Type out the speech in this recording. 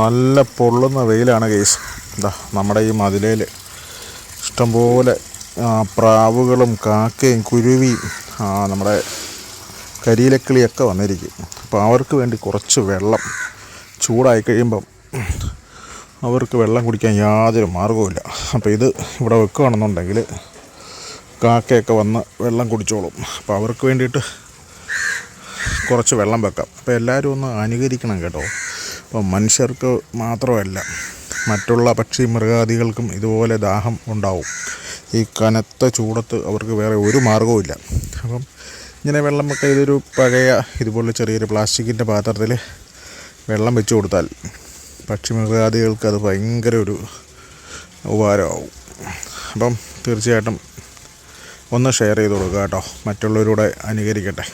നല്ല പൊള്ളുന്ന വെയിലാണ് കേസ് എന്താ നമ്മുടെ ഈ മതിലയിൽ ഇഷ്ടംപോലെ പ്രാവുകളും കാക്കയും കുരുവിയും നമ്മുടെ കരിയിലക്കിളിയൊക്കെ വന്നിരിക്കും. അപ്പോൾ അവർക്ക് വേണ്ടി കുറച്ച് വെള്ളം ചൂടായി കഴിയുമ്പം അവർക്ക് വെള്ളം കുടിക്കാൻ യാതൊരു മാർഗവുമില്ല. അപ്പോൾ ഇത് ഇവിടെ വെക്കുകയാണെന്നുണ്ടെങ്കിൽ കാക്കയൊക്കെ വന്ന് വെള്ളം കുടിച്ചോളും. അപ്പോൾ അവർക്ക് വേണ്ടിയിട്ട് കുറച്ച് വെള്ളം വെക്കാം. അപ്പോൾ എല്ലാവരും ഒന്ന് അനുകരിക്കണം കേട്ടോ. അപ്പോൾ മനുഷ്യർക്ക് മാത്രമല്ല മറ്റുള്ള പക്ഷി മൃഗാദികൾക്കും ഇതുപോലെ ദാഹം ഉണ്ടാവും. ഈ കനത്ത ചൂടത്ത് അവർക്ക് വേറെ ഒരു മാർഗവുമില്ല അപ്പം ഇങ്ങനെ വെള്ളം വെക്കാൻ ഇതൊരു പഴയ ഇതുപോലെ ചെറിയൊരു പ്ലാസ്റ്റിക്കിന്റെ പാത്രത്തിൽ വെള്ളം വെച്ച് കൊടുത്താൽ പക്ഷി മൃഗാദികൾക്ക് അത് ഭയങ്കര ഒരു ഉപകാരമാവും. അപ്പം തീർച്ചയായിട്ടും ഒന്ന് ഷെയർ ചെയ്ത് കൊടുക്കുക കേട്ടോ. മറ്റുള്ളവരൂടെ അനുകരിക്കട്ടെ.